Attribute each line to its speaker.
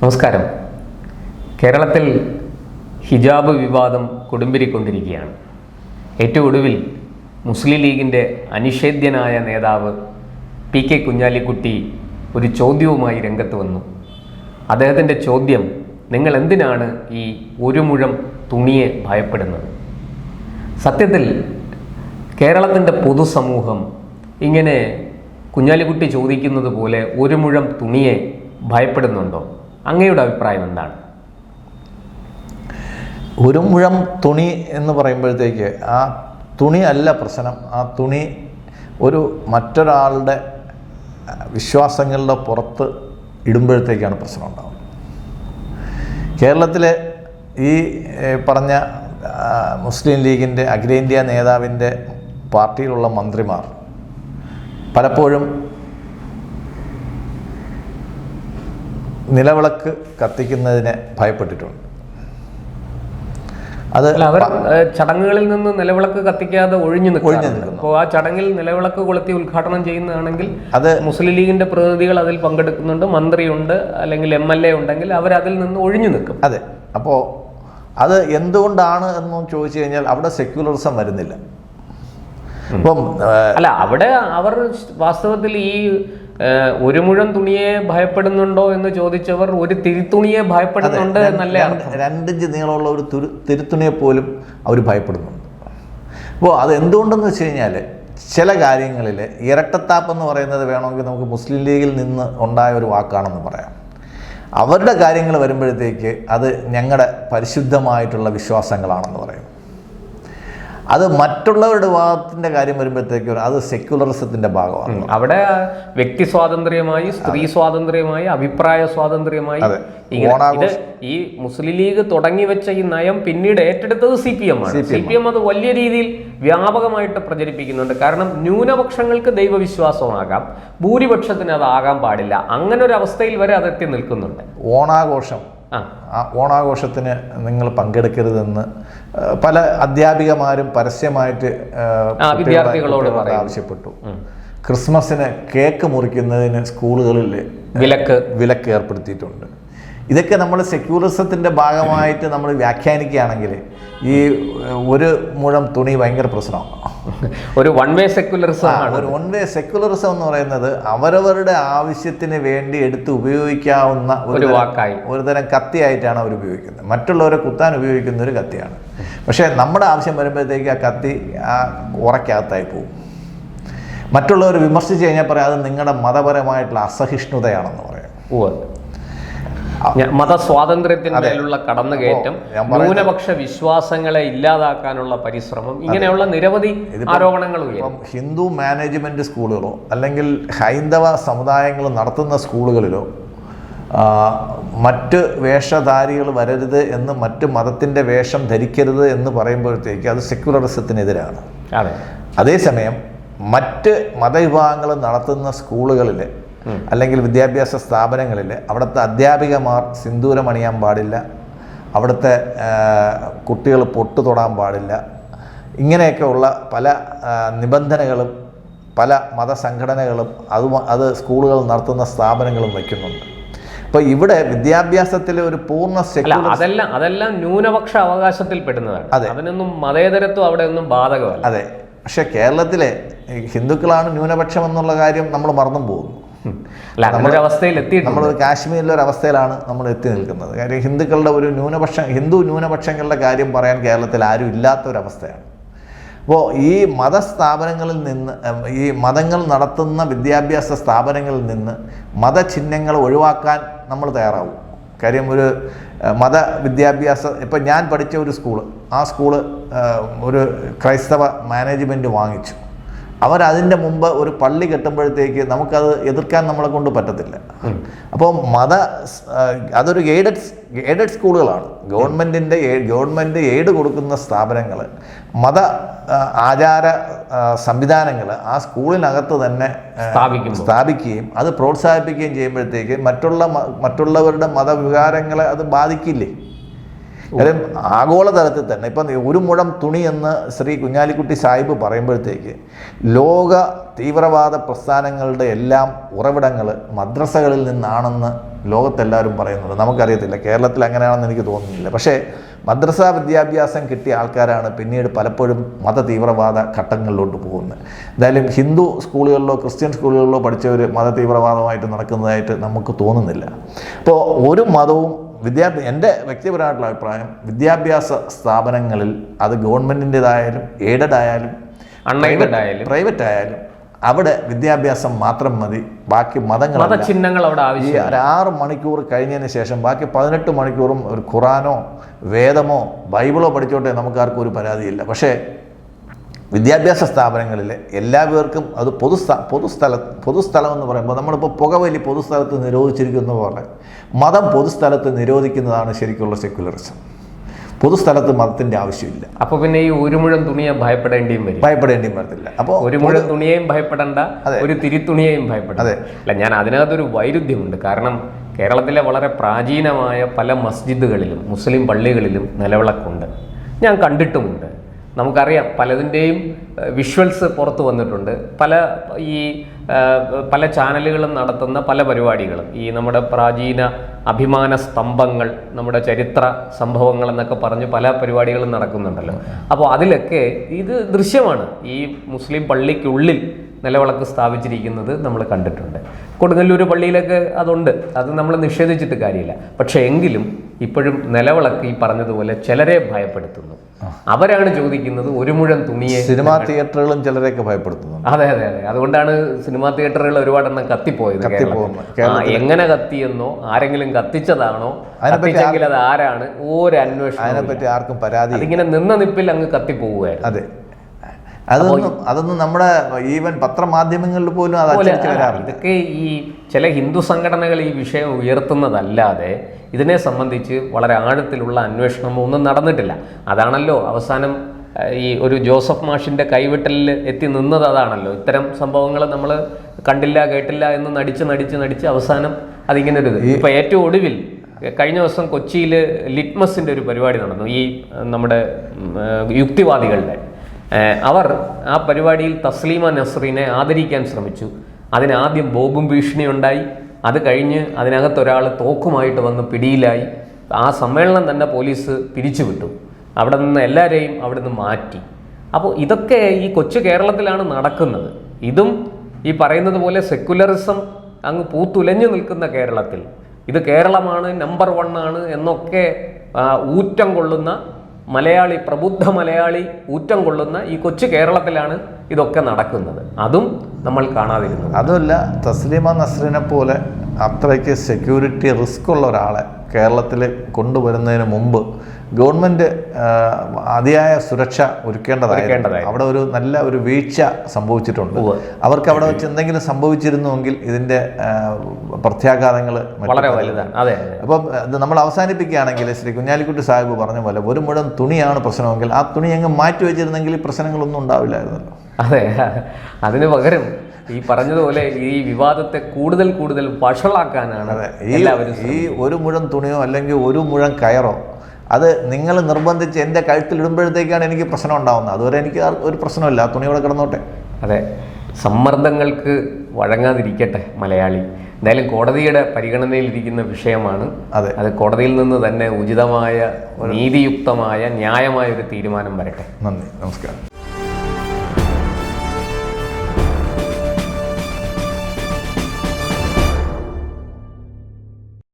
Speaker 1: നമസ്കാരം. കേരളത്തിൽ ഹിജാബ് വിവാദം കൊടുമ്പിരിക്കൊണ്ടിരിക്കുകയാണ് ഏറ്റവും ഒടുവിൽ മുസ്ലിം ലീഗിന്റെ അനിഷേധ്യനായ നേതാവ് പി കെ കുഞ്ഞാലിക്കുട്ടി ഒരു ചോദ്യവുമായി രംഗത്ത് വന്നു. അദ്ദേഹത്തിന്റെ ചോദ്യം നിങ്ങൾ എന്തിനാണ് ഈ ഒരു മുഴം തുണിയെ ഭയപ്പെടുന്നത്? സത്യത്തിൽ കേരളത്തിന്റെ പൊതുസമൂഹം ഇങ്ങനെ കുഞ്ഞാലിക്കുട്ടി ചോദിക്കുന്നത് പോലെ ഒരു മുഴം തുണിയെ ഭയപ്പെടുന്നുണ്ടോ? അങ്ങയുടെ അഭിപ്രായം എന്താണ്?
Speaker 2: ഒരു മുഴം തുണി എന്ന് പറയുമ്പോഴത്തേക്ക് ആ തുണി അല്ല പ്രശ്നം. ആ തുണി ഒരു മറ്റൊരാളുടെ വിശ്വാസങ്ങളുടെ പുറത്ത് ഇടുമ്പോഴത്തേക്കാണ് പ്രശ്നം ഉണ്ടാകുന്നത് കേരളത്തിലെ ഈ പറഞ്ഞ മുസ്ലിം ലീഗിന്റെ അഖിലേന്ത്യാ നേതാവിന്റെ പാർട്ടിയിലുള്ള മന്ത്രിമാർ പലപ്പോഴും നിലവിളക്ക് കത്തിക്കുന്നതിനെ ഭയപ്പെട്ടിട്ടുണ്ട്. അത്
Speaker 1: അവർ ചടങ്ങുകളിൽ നിന്ന് നിലവിളക്ക് കത്തിക്കാതെ ഒഴിഞ്ഞു
Speaker 2: ഒഴിഞ്ഞു
Speaker 1: നിൽക്കുന്നു. അപ്പോൾ ആ ചടങ്ങിൽ നിലവിളക്ക് കൊളുത്തി ഉദ്ഘാടനം ചെയ്യുന്നതാണെങ്കിൽ
Speaker 2: അത്
Speaker 1: മുസ്ലിം ലീഗിന്റെ പ്രതിനിധികൾ അതിൽ പങ്കെടുക്കുന്നുണ്ട് മന്ത്രിയുണ്ട് അല്ലെങ്കിൽ എം എൽ എ ഉണ്ടെങ്കിൽ അവർ അതിൽ നിന്ന് ഒഴിഞ്ഞു നിൽക്കും.
Speaker 2: അതെ. അപ്പോൾ അത് എന്തുകൊണ്ടാണ് എന്ന് ചോദിച്ചു കഴിഞ്ഞാൽ അവിടെ സെക്യുലറിസം വരുന്നില്ല.
Speaker 1: അല്ല അവിടെ അവർ വാസ്തവത്തിൽ ഈ ഒരു മുഴം തുണിയെ ഭയപ്പെടുന്നുണ്ടോ എന്ന് ചോദിച്ചവർ ഒരു തിരുത്തുണിയെ ഭയപ്പെടുന്നുണ്ട് എന്നല്ല
Speaker 2: രണ്ട് രണ്ടിഞ്ച് നീളമുള്ള ഒരു തുരു തിരുത്തുണിയെ പോലും അവർ ഭയപ്പെടുന്നുണ്ട്. അപ്പോൾ അത് എന്തുകൊണ്ടെന്ന് വെച്ച് കഴിഞ്ഞാൽ ചില കാര്യങ്ങളിൽ ഇരട്ടത്താപ്പ് എന്ന് പറയുന്നത് വേണമെങ്കിൽ നമുക്ക് മുസ്ലിം ലീഗിൽ നിന്ന് ഉണ്ടായ ഒരു വാക്കാണെന്ന് പറയാം. അവരുടെ കാര്യങ്ങൾ വരുമ്പോഴത്തേക്ക് അത് ഞങ്ങളുടെ പരിശുദ്ധമായിട്ടുള്ള വിശ്വാസങ്ങളാണെന്ന് പറയും. അത് മറ്റുള്ളവരുടെ ഭാഗത്തിന്റെ കാര്യം വരുമ്പോഴത്തേക്ക് അത് സെക്യുലറിസത്തിന്റെ ഭാഗമാണ്.
Speaker 1: അവിടെ വ്യക്തി സ്വാതന്ത്ര്യമായി സ്ത്രീ സ്വാതന്ത്ര്യമായി അഭിപ്രായ സ്വാതന്ത്ര്യമായി ഇത് ഈ മുസ്ലിം ലീഗ് തുടങ്ങി വെച്ച ഈ നയം പിന്നീട് ഏറ്റെടുത്തത് സി പി എം ആണ്. സി പി എം അത് വലിയ രീതിയിൽ വ്യാപകമായിട്ട് പ്രചരിപ്പിക്കുന്നുണ്ട്. കാരണം ന്യൂനപക്ഷങ്ങൾക്ക് ദൈവവിശ്വാസമാകാം ഭൂരിപക്ഷത്തിന് അത് ആകാൻ പാടില്ല. അങ്ങനെ ഒരു അവസ്ഥയിൽ വരെ അതെത്തി നിൽക്കുന്നുണ്ട്.
Speaker 2: ഓണാഘോഷം.
Speaker 1: ആ.
Speaker 2: ഓണാഘോഷത്തിന് നിങ്ങൾ പങ്കെടുക്കരുതെന്ന് പല അധ്യാപികമാരും പരസ്യമായിട്ട്
Speaker 1: വിദ്യാർത്ഥികളോട്.
Speaker 2: ആവശ്യപ്പെട്ടു. ക്രിസ്മസിന് കേക്ക് മുറിക്കുന്നതിന് സ്കൂളുകളിൽ
Speaker 1: വിലക്ക്.
Speaker 2: വിലക്ക് ഏർപ്പെടുത്തിയിട്ടുണ്ട്. ഇതൊക്കെ നമ്മൾ സെക്യൂറിസത്തിന്റെ ഭാഗമായിട്ട് നമ്മൾ വ്യാഖ്യാനിക്കുകയാണെങ്കിൽ ഈ ഒരു മുഴം തുണി ഭയങ്കര പ്രശ്നമാണ്.
Speaker 1: ഒരു വൺ വേ സെക്യുലറിസം ആണ്.
Speaker 2: ഒരു വൺ വേ സെക്യുലറിസം എന്ന് പറയുന്നത് അവരവരുടെ ആവശ്യത്തിന് വേണ്ടി എടുത്ത് ഉപയോഗിക്കാവുന്ന
Speaker 1: ഒരു വാക്കായി.
Speaker 2: ഒരു തരം കത്തിയായിട്ടാണ് അവർ ഉപയോഗിക്കുന്നത്. മറ്റുള്ളവരെ കുത്താൻ ഉപയോഗിക്കുന്ന ഒരു കത്തിയാണ്. പക്ഷേ നമ്മുടെ ആവശ്യം വരുമ്പോഴത്തേക്ക് ആ കത്തി ആ ഉറക്കകത്തായി പോകും. മറ്റുള്ളവർ വിമർശിച്ച് കഴിഞ്ഞാൽ പറയാം അത് നിങ്ങളുടെ മതപരമായിട്ടുള്ള അസഹിഷ്ണുതയാണെന്ന് പറയാം.
Speaker 1: മേലുള്ള കടന്നുകയറ്റം ന്യൂനപക്ഷ വിശ്വാസങ്ങളെ ഇല്ലാതാക്കാനുള്ള പരിശ്രമം ഇങ്ങനെയുള്ള നിരവധി ആരോപണങ്ങൾ
Speaker 2: ഹിന്ദു മാനേജ്മെന്റ് സ്കൂളുകളോ അല്ലെങ്കിൽ ഹൈന്ദവ സമുദായങ്ങൾ നടത്തുന്ന സ്കൂളുകളിലോ മറ്റ് വേഷധാരികൾ വരരുത് എന്ന് മറ്റ് മതത്തിന്റെ വേഷം ധരിക്കരുത് എന്ന് പറയുമ്പോഴത്തേക്ക് അത് സെക്യുലറിസത്തിനെതിരാണ്. അതേസമയം മറ്റ് മതവിഭാഗങ്ങൾ നടത്തുന്ന സ്കൂളുകളിൽ അല്ലെങ്കിൽ വിദ്യാഭ്യാസ സ്ഥാപനങ്ങളിൽ അവിടുത്തെ അധ്യാപികമാർ സിന്ദൂരമണിയാൻ പാടില്ല. അവിടുത്തെ കുട്ടികൾ പൊട്ടു തൊടാൻ പാടില്ല. ഇങ്ങനെയൊക്കെയുള്ള പല നിബന്ധനകളും പല മതസംഘടനകളും അത് അത് സ്കൂളുകൾ നടത്തുന്ന സ്ഥാപനങ്ങളും വയ്ക്കുന്നുണ്ട്. അപ്പോൾ ഇവിടെ വിദ്യാഭ്യാസത്തിലെ ഒരു പൂർണ
Speaker 1: അതെല്ലാം അതെല്ലാം ന്യൂനപക്ഷ അവകാശത്തിൽ പെടുന്നതാണ്.
Speaker 2: അതെ.
Speaker 1: അതിനൊന്നും മതേതരത്വം അവിടെ ഒന്നും ബാധകമല്ല.
Speaker 2: അതെ. പക്ഷേ കേരളത്തിലെ ഹിന്ദുക്കളാണ് ന്യൂനപക്ഷം എന്നുള്ള കാര്യം നമ്മൾ മറന്നും പോകുന്നു.
Speaker 1: അല്ല അവസ്ഥയിൽ
Speaker 2: നമ്മൾ കാശ്മീരിലെ ഒരു അവസ്ഥയിലാണ് നമ്മൾ എത്തി നിൽക്കുന്നത്. കാര്യം ഹിന്ദുക്കളുടെ ഒരു ന്യൂനപക്ഷം ഹിന്ദു ന്യൂനപക്ഷങ്ങളുടെ കാര്യം പറയാൻ കേരളത്തിൽ ആരും ഇല്ലാത്ത ഒരു അവസ്ഥയാണ് അപ്പോൾ ഈ മതസ്ഥാപനങ്ങളിൽ നിന്ന് ഈ മതങ്ങൾ നടത്തുന്ന വിദ്യാഭ്യാസ സ്ഥാപനങ്ങളിൽ നിന്ന് മതചിഹ്നങ്ങൾ ഒഴിവാക്കാൻ നമ്മൾ തയ്യാറാവും. കാര്യം ഒരു മത വിദ്യാഭ്യാസ ഇപ്പം ഞാൻ പഠിച്ച ഒരു സ്കൂൾ ആ സ്കൂൾ ഒരു ക്രൈസ്തവ മാനേജ്മെന്റ് വാങ്ങിച്ചു. അവരതിന്റെ മുമ്പ് ഒരു പള്ളി കെട്ടുമ്പോഴത്തേക്ക് നമുക്കത് എതിർക്കാൻ നമ്മളെ കൊണ്ട് പറ്റത്തില്ല. അപ്പോൾ മത അതൊരു എയ്ഡഡ് എയ്ഡഡ് സ്കൂളുകളാണ്. ഗവൺമെന്റിന്റെ ഗവൺമെന്റ് എയ്ഡ് കൊടുക്കുന്ന സ്ഥാപനങ്ങൾ മത ആചാര സംവിധാനങ്ങൾ ആ സ്കൂളിനകത്ത് തന്നെ. സ്ഥാപിക്കുകയും അത് പ്രോത്സാഹിപ്പിക്കുകയും ചെയ്യുമ്പോഴത്തേക്ക് മറ്റുള്ള മറ്റുള്ളവരുടെ മതവികാരങ്ങളെ അത് ബാധിക്കില്ലേ? കാര്യം ആഗോളതലത്തിൽ തന്നെ ഇപ്പം ഒരു മുഴം തുണി എന്ന് ശ്രീ കുഞ്ഞാലിക്കുട്ടി സാഹിബ് പറയുമ്പോഴത്തേക്ക് ലോക തീവ്രവാദ പ്രസ്ഥാനങ്ങളുടെ എല്ലാം ഉറവിടങ്ങൾ മദ്രസകളിൽ നിന്നാണെന്ന് ലോകത്തെല്ലാവരും പറയുന്നത് നമുക്കറിയത്തില്ല. കേരളത്തിൽ അങ്ങനെയാണെന്ന് എനിക്ക് തോന്നുന്നില്ല. പക്ഷേ മദ്രസ വിദ്യാഭ്യാസം കിട്ടിയ ആൾക്കാരാണ് പിന്നീട് പലപ്പോഴും മത തീവ്രവാദ ഘട്ടങ്ങളിലോട്ട് പോകുന്നത്. എന്തായാലും ഹിന്ദു സ്കൂളുകളിലോ ക്രിസ്ത്യൻ സ്കൂളുകളിലോ പഠിച്ചവർ മത തീവ്രവാദമായിട്ട് നടക്കുന്നതായിട്ട് നമുക്ക് തോന്നുന്നില്ല. അപ്പോൾ ഒരു മതവും വിദ്യാഭ്യാസ എന്റെ വ്യക്തിപരമായിട്ടുള്ള അഭിപ്രായം വിദ്യാഭ്യാസ സ്ഥാപനങ്ങളിൽ അത് ഗവൺമെന്റിന്റെതായാലും എയ്ഡഡ് ആയാലും
Speaker 1: അൺഎയ്ഡഡ് ആയാലും.
Speaker 2: പ്രൈവറ്റ് ആയാലും അവിടെ വിദ്യാഭ്യാസം മാത്രം മതി. ബാക്കി മതങ്ങൾ
Speaker 1: മതചിഹ്നങ്ങൾ അവിടെ
Speaker 2: ആവശ്യമില്ല.
Speaker 1: ആവശ്യം
Speaker 2: ഒരു ആറ് മണിക്കൂർ കഴിഞ്ഞതിന് ശേഷം ബാക്കി പതിനെട്ട് മണിക്കൂറും ഒരു ഖുറാനോ വേദമോ ബൈബിളോ പഠിച്ചോട്ടെ നമുക്കാർക്കും ഒരു പരാതിയില്ല. പക്ഷേ വിദ്യാഭ്യാസ സ്ഥാപനങ്ങളിൽ എല്ലാവർക്കും അത് പൊതുസ്ഥ പൊതുസ്ഥല പൊതുസ്ഥലം എന്ന് പറയുമ്പോൾ നമ്മളിപ്പോൾ പുകവലി പൊതുസ്ഥലത്ത് നിരോധിച്ചിരിക്കുന്ന പോലെ മതം പൊതുസ്ഥലത്ത് നിരോധിക്കുന്നതാണ് ശരിക്കുള്ള സെക്യുലറിസം പൊതുസ്ഥലത്ത് മതത്തിന്റെ ആവശ്യമില്ല.
Speaker 1: അപ്പൊ പിന്നെ ഈ ഒരു മുഴം തുണിയെ ഭയപ്പെടേണ്ടിയും വരും.
Speaker 2: ഭയപ്പെടേണ്ടിയും വരത്തില്ല. അപ്പോൾ
Speaker 1: ഒരു മുഴം തുണിയെയും ഭയപ്പെടേണ്ട
Speaker 2: അതെ.
Speaker 1: ഒരു തിരിത്തുണിയെയും ഭയപ്പെടേണ്ട.
Speaker 2: അതെ.
Speaker 1: അല്ല ഞാൻ അതിനകത്തൊരു വൈരുദ്ധ്യമുണ്ട്. കാരണം കേരളത്തിലെ വളരെ പ്രാചീനമായ പല മസ്ജിദുകളിലും മുസ്ലിം പള്ളികളിലും നിലവിളക്കുണ്ട്. ഞാൻ കണ്ടിട്ടുമുണ്ട്. നമുക്കറിയാം പലതിന്റെയും വിഷ്വൽസ് പുറത്തു വന്നിട്ടുണ്ട്. പല ഈ പല ചാനലുകളും നടത്തുന്ന പല പരിപാടികളും. ഈ നമ്മുടെ പ്രാചീന അഭിമാന സ്തംഭങ്ങൾ നമ്മുടെ ചരിത്ര സംഭവങ്ങൾ എന്നൊക്കെ പറഞ്ഞ് പല പരിപാടികളും നടക്കുന്നുണ്ടല്ലോ. അപ്പോൾ അതിലൊക്കെ ഇത് ദൃശ്യമാണ്. ഈ മുസ്ലിം പള്ളിക്കുള്ളിൽ നിലവിളക്ക് സ്ഥാപിച്ചിരിക്കുന്നത് നമ്മൾ കണ്ടിട്ടുണ്ട്. കൊടുങ്ങല്ലൂർ പള്ളിയിലൊക്കെ അതുണ്ട്. അത് നമ്മൾ നിഷേധിച്ചിട്ട് കാര്യമില്ല. പക്ഷേ എങ്കിലും ഇപ്പോഴും നിലവിളക്ക് ഈ പറഞ്ഞതുപോലെ ചിലരെ ഭയപ്പെടുത്തുന്നു. അവരാണ് ചോദിക്കുന്നത് ഒരു മുഴം തുണിയെ
Speaker 2: സിനിമാ തിയേറ്ററുകളും ചിലരെയൊക്കെ ഭയപ്പെടുത്തുന്നു.
Speaker 1: അതെ അതെ അതെ. അതുകൊണ്ടാണ് സിനിമാ തിയേറ്ററുകൾ ഒരുപാടെണ്ണം കത്തിപ്പോയത് എങ്ങനെ കത്തിയെന്നോ ആരെങ്കിലും കത്തിച്ചതാണോ കത്തിച്ചെങ്കിൽ അത് ആരാണ് ഒരു അന്വേഷണം
Speaker 2: അതിനെപ്പറ്റി ആർക്കും പരാതി
Speaker 1: ഇങ്ങനെ നിന്ന നിപ്പിൽ അങ്ങ് കത്തിപ്പോവുകയായിരുന്നു.
Speaker 2: അതെ. അതൊന്നും അതൊന്നും നമ്മുടെ ഈവൻ പത്രമാധ്യമങ്ങളിൽ പോലും അത്
Speaker 1: പോലെ
Speaker 2: അച്ചടിച്ച് വരാറില്ല.
Speaker 1: ഇതൊക്കെ ഈ ചില ഹിന്ദു സംഘടനകൾ ഈ വിഷയം ഉയർത്തുന്നതല്ലാതെ ഇതിനെ സംബന്ധിച്ച് വളരെ ആഴത്തിലുള്ള അന്വേഷണമോ ഒന്നും നടന്നിട്ടില്ല. അതാണല്ലോ അവസാനം ഈ ഒരു ജോസഫ് മാഷിന്റെ കൈവിട്ടലിൽ എത്തി നിന്നത് അതാണല്ലോ. ഇത്തരം സംഭവങ്ങൾ നമ്മൾ കണ്ടില്ല കേട്ടില്ല എന്ന് നടിച്ച് നടിച്ച് നടിച്ച് അവസാനം അതിങ്ങനെ ഒരു ഇത്. ഇപ്പൊ ഏറ്റവും ഒടുവിൽ കഴിഞ്ഞ ദിവസം കൊച്ചിയിൽ ലിറ്റ്മസിന്റെ ഒരു പരിപാടി നടന്നു. ഈ നമ്മുടെ യുക്തിവാദികളുടെ അവർ ആ പരിപാടിയിൽ തസ്ലീമ നസ്രീനെ ആദരിക്കാൻ ശ്രമിച്ചു. അതിനാദ്യം ബോബും ബോംബും ഭീഷണി ഉണ്ടായി. അത് കഴിഞ്ഞ് അതിനകത്ത് ഒരാൾ തോക്കുമായിട്ട് വന്ന് പിടിയിലായി. ആ സമ്മേളനം തന്നെ പോലീസ് പിരിച്ചുവിട്ടു. അവിടെ നിന്ന് എല്ലാവരെയും അവിടെ നിന്ന് മാറ്റി. അപ്പോൾ ഇതൊക്കെ ഈ കൊച്ചു കേരളത്തിലാണ് നടക്കുന്നത്. ഇതും ഈ പറയുന്നത് പോലെ സെക്യുലറിസം അങ്ങ് പൂത്തുലഞ്ഞു നിൽക്കുന്ന കേരളത്തിൽ. ഇത് കേരളമാണ് നമ്പർ വൺ ആണ് എന്നൊക്കെ ഊറ്റം കൊള്ളുന്ന മലയാളി പ്രബുദ്ധ മലയാളി ഊറ്റം കൊള്ളുന്ന ഈ കൊച്ചു കേരളത്തിലാണ് ഇതൊക്കെ നടക്കുന്നത്. അതും നമ്മൾ കാണാതിരുന്നു
Speaker 2: അതുമല്ല തസ്ലീമ നസ്രിനെ പോലെ അത്രയ്ക്ക് സെക്യൂരിറ്റി റിസ്ക് ഉള്ള ഒരാളെ കേരളത്തിൽ കൊണ്ടുവരുന്നതിന് മുമ്പ് ഗവൺമെന്റ് ആ, അതിയായ സുരക്ഷ ഒരുക്കേണ്ടതായിരുന്നു. അവിടെ ഒരു നല്ല ഒരു വീഴ്ച സംഭവിച്ചിട്ടുണ്ട്. അവർക്ക് അവിടെ വെച്ച് എന്തെങ്കിലും സംഭവിച്ചിരുന്നുവെങ്കിൽ ഇതിന്റെ പ്രത്യാഘാതങ്ങൾ
Speaker 1: വളരെ വലുതാണ്. അതെ
Speaker 2: അപ്പം നമ്മൾ അവസാനിപ്പിക്കുകയാണെങ്കിൽ ശ്രീ കുഞ്ഞാലിക്കുട്ടി സാഹിബ് പറഞ്ഞ പോലെ ഒരു മുഴം തുണിയാണ് പ്രശ്നമെങ്കിൽ ആ തുണി അങ്ങ് മാറ്റി വെച്ചിരുന്നെങ്കിൽ ഈ പ്രശ്നങ്ങളൊന്നും ഉണ്ടാവില്ലായിരുന്നല്ലോ.
Speaker 1: അതെ അതിന് പകരം ഈ പറഞ്ഞതുപോലെ ഈ വിവാദത്തെ കൂടുതൽ കൂടുതൽ വഷളാക്കാനാണ് എല്ലാവരും
Speaker 2: ഈ ഒരു മുഴം തുണിയോ അല്ലെങ്കിൽ ഒരു മുഴം കയറോ അത് നിങ്ങൾ നിർബന്ധിച്ച് എന്റെ കഴുത്തിൽ ഇടുമ്പോഴത്തേക്കാണ് എനിക്ക് പ്രശ്നം ഉണ്ടാവുന്നത്. അതുവരെ എനിക്ക് ഒരു പ്രശ്നമില്ല. ആ തുണിയോടെ കിടന്നോട്ടെ.
Speaker 1: അതെ സമ്മർദ്ദങ്ങൾക്ക് വഴങ്ങാതിരിക്കട്ടെ മലയാളി. എന്തായാലും കോടതിയുടെ പരിഗണനയിലിരിക്കുന്ന വിഷയമാണ്.
Speaker 2: അതെ.
Speaker 1: അത് കോടതിയിൽ നിന്ന് തന്നെ ഉചിതമായ നീതിയുക്തമായ ന്യായമായ ഒരു തീരുമാനം വരട്ടെ.
Speaker 2: നന്ദി. നമസ്കാരം.